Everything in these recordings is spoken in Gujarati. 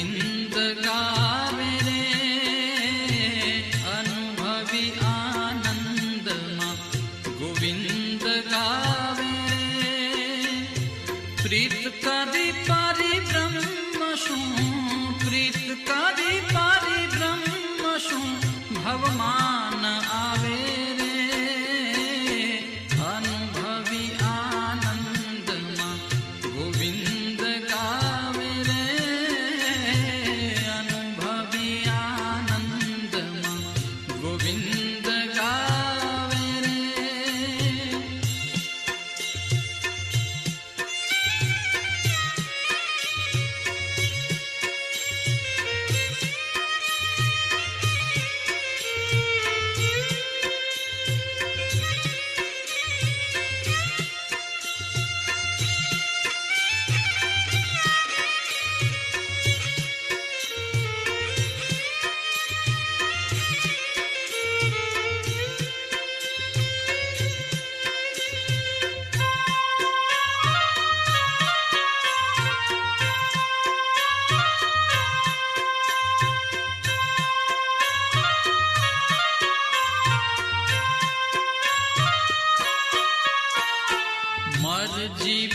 गोविन्द का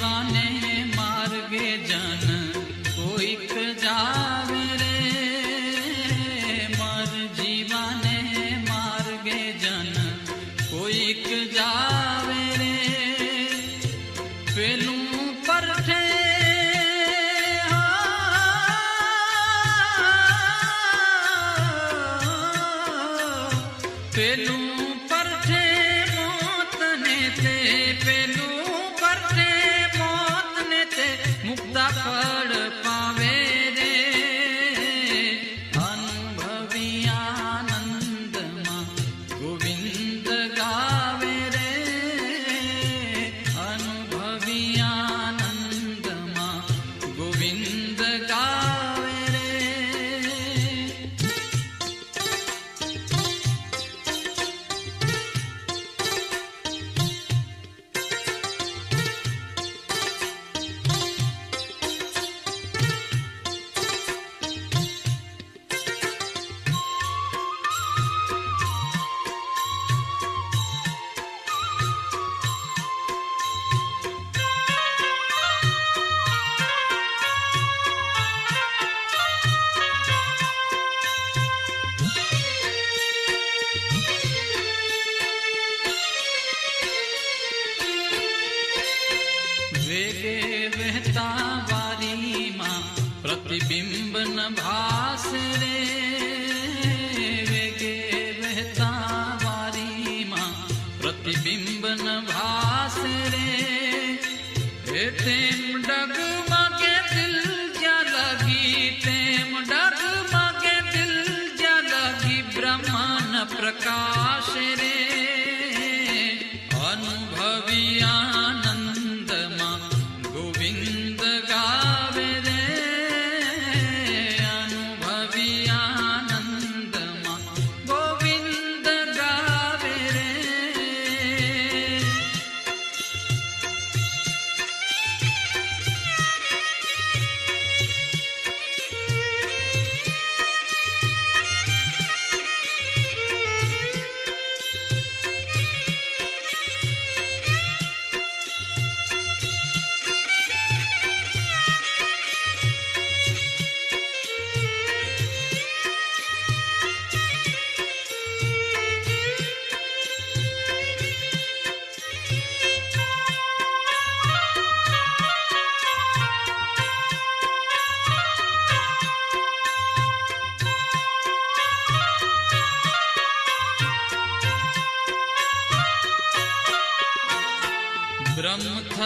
con él. washing in.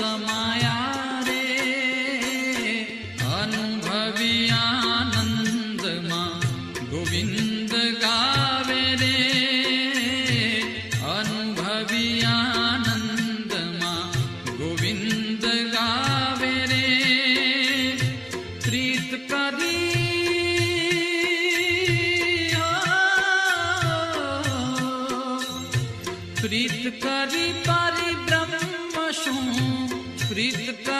સમાયા રે અનુભવી આનંદમાં ગોવિંદ ગાવે રે અનુભવી આનંદમાં ગોવિંદ ગાવે રે પ્રીત કરી પ્રીત visto tão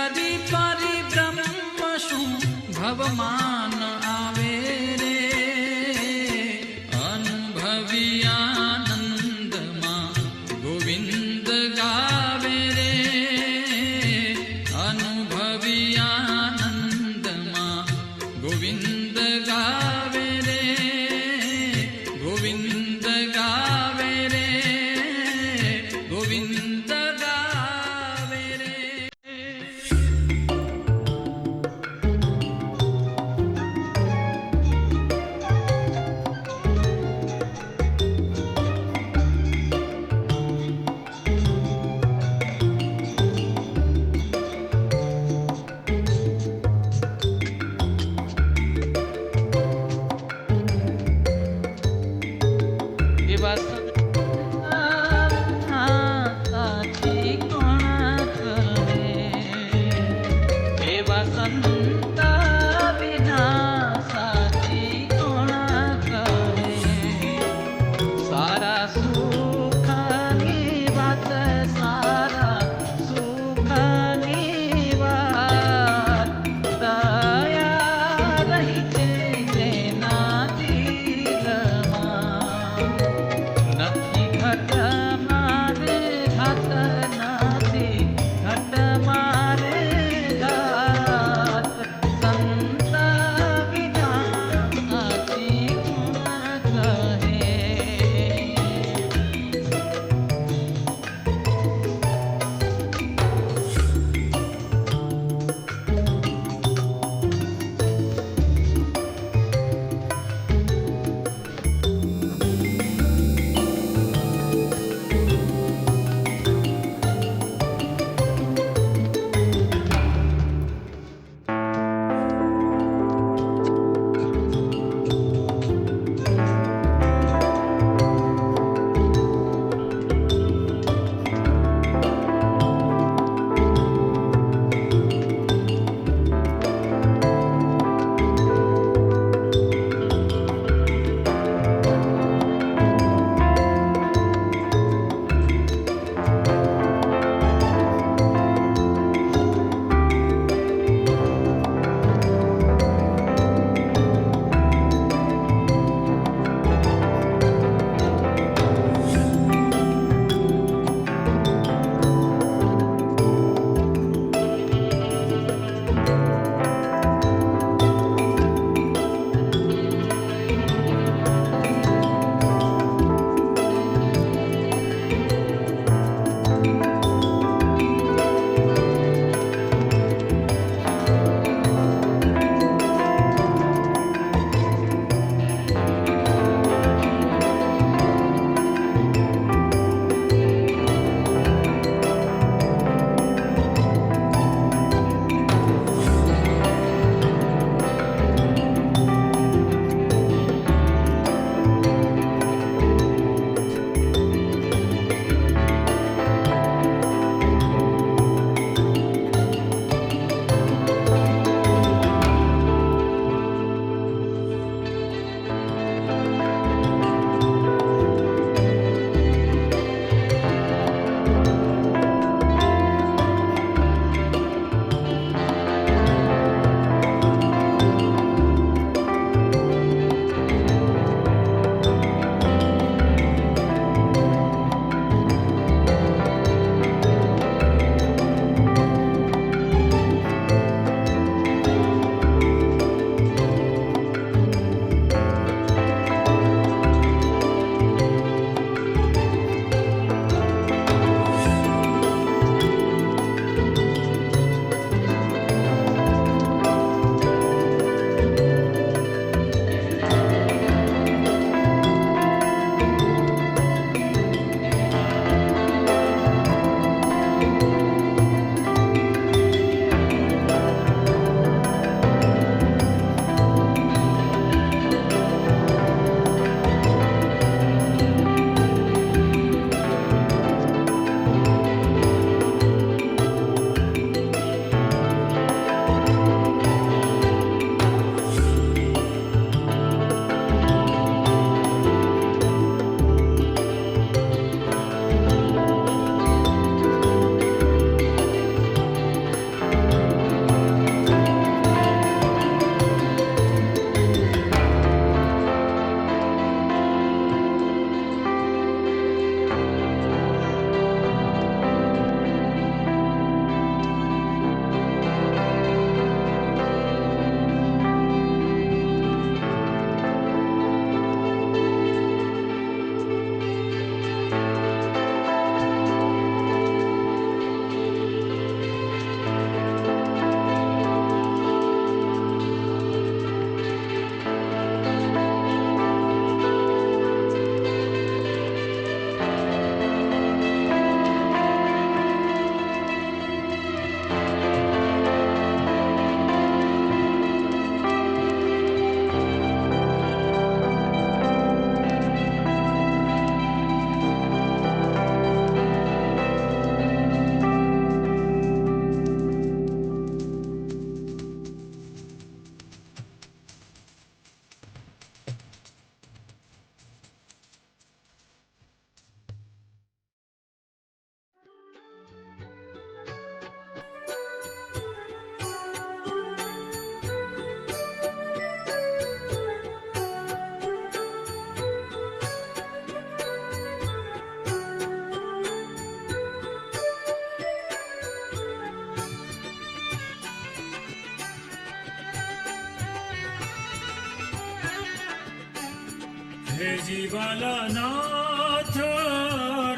है जीवाला नाथ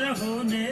रहो ने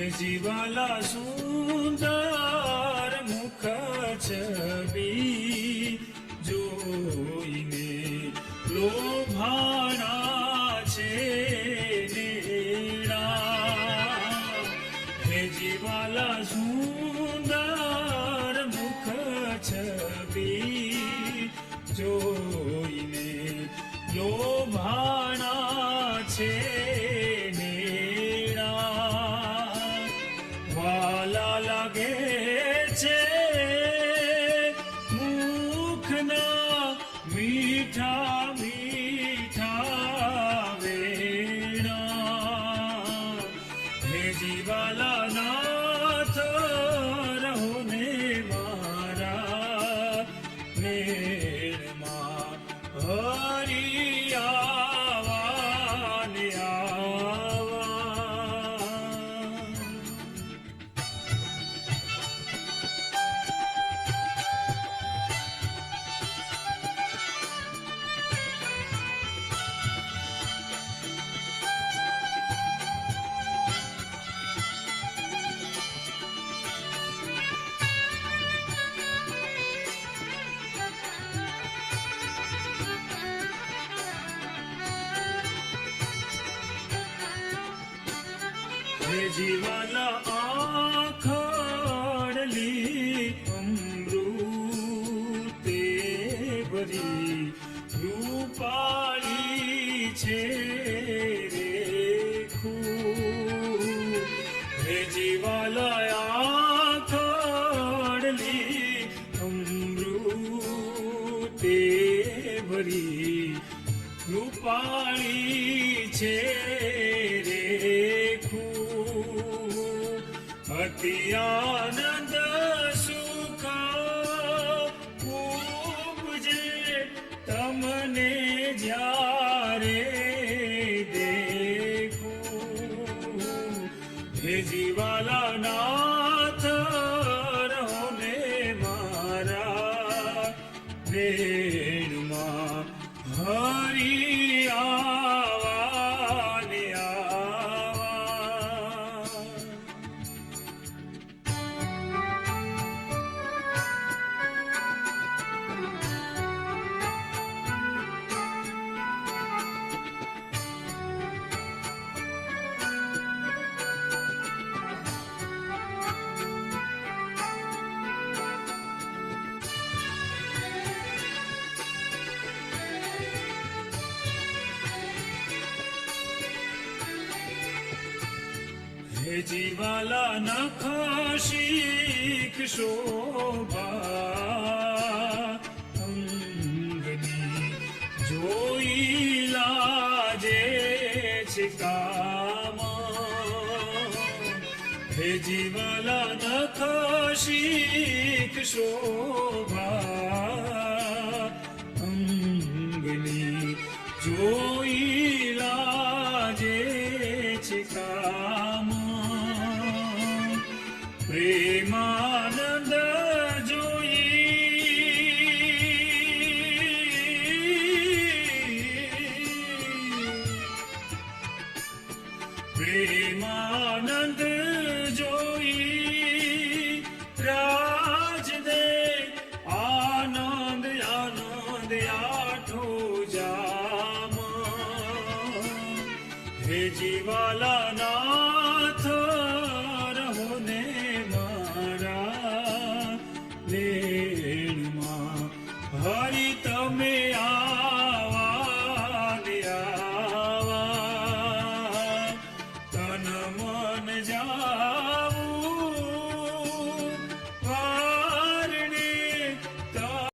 જીવાલા સુંદર મુખ છબી જોઈને લોભાણા છે હે જીવાલા સુંદર મુખ છબી જોઈને લોભા Amen. be. કૌશિક શોભા અંગની જોઈ લાજે છે કામા હે જીવલા નખાશિક શોભા primavera.